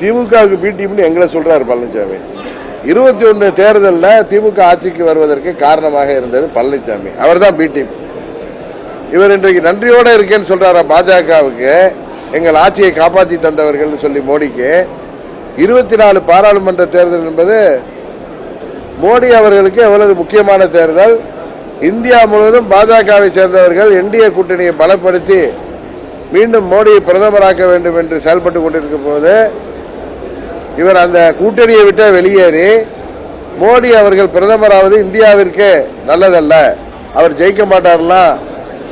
திமுகவுக்கு பி டீம்னு எங்களை சொல்றாரு பழனிசாமி இருபத்தி ஒன்று தேர்தலில் திமுக ஆட்சிக்கு வருவதற்கு காரணமாக இருந்தது பழனிசாமி அவர் தான் பி டீம் இவர் இன்றைக்கு நன்றியோடு இருக்கேன்னு சொல்றாரா பாஜகவுக்கு. எங்கள் ஆட்சியை காப்பாற்றி தந்தவர்கள் சொல்லி மோடிக்கு. இருபத்தி நாலு பாராளுமன்ற தேர்தல் என்பது மோடி அவர்களுக்கு எவ்வளவு முக்கியமான தேர்தல். இந்தியா முழுவதும் பாஜகவை சேர்ந்தவர்கள் என்டிஏ கூட்டணியை பலப்படுத்தி மீண்டும் மோடியை பிரதமராக்க வேண்டும் என்று செயல்பட்டு கொண்டிருக்கும் போது இவர் அந்த கூட்டணியை விட்டு வெளியேறி மோடி அவர்கள் பிரதமராவது இந்தியாவிற்கு நல்லதல்ல. அவர் ஜெயிக்க மாட்டார்லாம்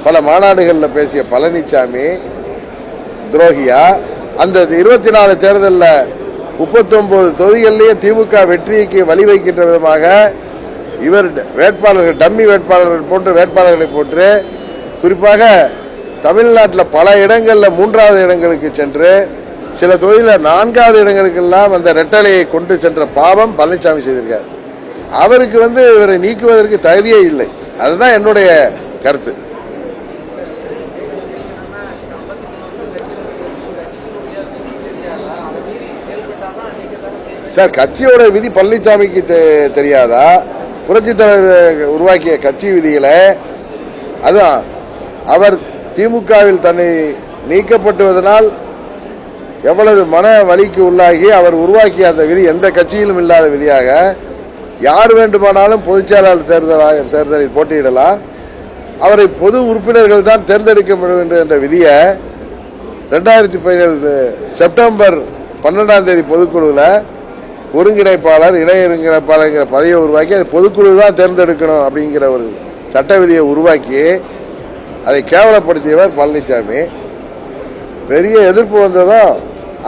பல மாநாடுகளில் பேசிய பழனிசாமி துரோகியா அந்த இருபத்தி நாலு தேர்தலில் முப்பத்தொன்பது தொகுதிகளிலேயே திமுக வெற்றிக்கு வழிவகிக்கின்ற விதமாக இவர் வேட்பாளர்கள் டம்மி வேட்பாளர்கள் போன்ற வேட்பாளர்களை போட்டு குறிப்பாக தமிழ்நாட்டில் பல இடங்களில் மூன்றாவது இடங்களுக்கு சென்று சில தொகுதியில் நான்காவது இடங்களுக்கெல்லாம் அந்த ரெட்டலையை கொண்டு சென்ற பாவம் பழனிசாமி செய்திருக்கார். அவருக்கு வந்து இவரை நீக்குவதற்கு தகுதியே இல்லை. அதுதான் என்னுடைய கருத்து. சார் கட்சியோட விதி பழனிசாமிக்கு தெ- தெரியாதா? புரட்சி தலைவர் உருவாக்கிய கட்சி விதிகளை அதுதான். அவர் திமுகவில் தன்னை நீக்கப்பட்டுவதனால் எவ்வளவு மன வலிக்கு உள்ளாகி அவர் உருவாக்கிய அந்த விதி எந்த கட்சியிலும் இல்லாத விதியாக யார் வேண்டுமானாலும் பொதுச்செயலாளர் தேர்தலாக தேர்தலில் போட்டியிடலாம். அவரை பொது உறுப்பினர்கள் தான் தேர்ந்தெடுக்க வேண்டும் என்ற விதியை ரெண்டாயிரத்தி பதினேழு செப்டம்பர் பன்னெண்டாம் தேதி பொதுக்குழுவில் ஒருங்கிணைப்பாளர் இணை ஒருங்கிணைப்பாளர்ங்கிற பதவியை உருவாக்கி அது பொதுக்குழு தான் தேர்ந்தெடுக்கணும் அப்படிங்கிற ஒரு சட்ட விதியை உருவாக்கி அதை கேவலப்படுத்தியவர் பழனிசாமி பெரிய எதிர்ப்பு வந்ததும்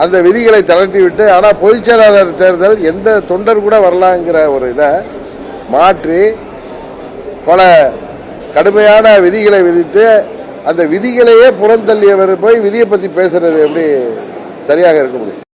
அந்த விதிகளை தளர்த்தி விட்டு ஆனால் பொதுச் செயலாளர் தேர்தல் எந்த தொண்டர் கூட வரலாங்கிற ஒரு இதை மாற்றி பல கடுமையான விதிகளை விதித்து அந்த விதிகளையே புறந்தள்ளியவர் போய் விதியை பற்றி பேசுறது எப்படி சரியாக இருக்க முடியும்?